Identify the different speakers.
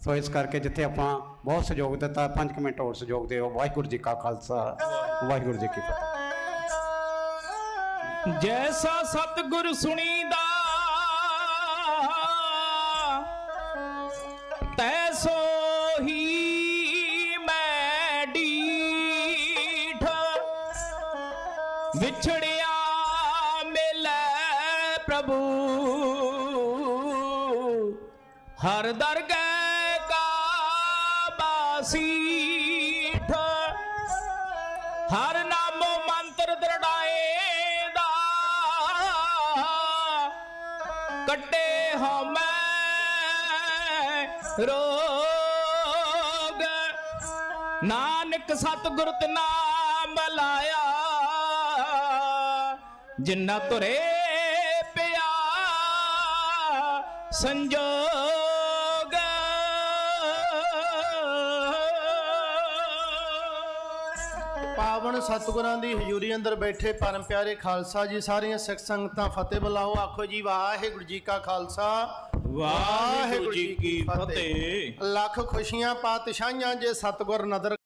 Speaker 1: ਸੋ ਇਸ ਕਰਕੇ ਜਿੱਥੇ ਆਪਾਂ ਬਹੁਤ ਸਹਿਯੋਗ ਦਿੱਤਾ 5 ਮਿੰਟ ਹੋਰ ਸਹਿਯੋਗ ਦਿਓ। ਵਾਹਿਗੁਰੂ ਜੀ ਕਾ ਖਾਲਸਾ, ਵਾਹਿਗੁਰੂ ਜੀ ਕੀ ਫਤਿਹ।
Speaker 2: ਜੈਸਾ ਸਤਿਗੁਰ ਸੁਣੀਦਾ, ਤੈਸੋ ਹੀ ਮੈਂ ਡੀਠ ਵਿਛੜਿਆ ਮਿਲੈ ਪ੍ਰਭੂ। ਹਰ ਦਰਗਹਿ ਬਾਸੀਠ ਹਰ ਨਾਮੋ ਮੰਤਰ ਦਰੜਾਏ ਦਾ। ਕੱਟੇ ਹਾਂ ਮੈਂ ਰੋਗ। ਨਾਨਕ ਸਤਿਗੁਰ ਤੇ ਨਾਮ ਲਾਇਆ। ਜਿੰਨਾ ਤੁਰੇ ਪਿਆ ਸੰਜੋ
Speaker 3: ਪਾਵਨ ਸਤਿਗੁਰਾਂ ਦੀ ਹਜ਼ੂਰੀ ਅੰਦਰ ਬੈਠੇ ਪਰਮ ਪਿਆਰੇ ਖਾਲਸਾ ਜੀ ਸਾਰੀਆਂ ਸਿੱਖ ਸੰਗਤਾਂ ਫਤਿਹ ਬੁਲਾਓ। ਆਖੋ ਜੀ ਵਾਹਿਗੁਰੂ ਜੀ ਕਾ ਖਾਲਸਾ।
Speaker 2: ਵਾਹਿਗੁਰੂ ਜੀ ਕੀ ਫਤਿਹ।
Speaker 3: ਲੱਖ ਖੁਸ਼ੀਆਂ ਪਾਤਸ਼ਾਹੀਆਂ ਜੇ ਸਤਿਗੁਰ ਨਦਰ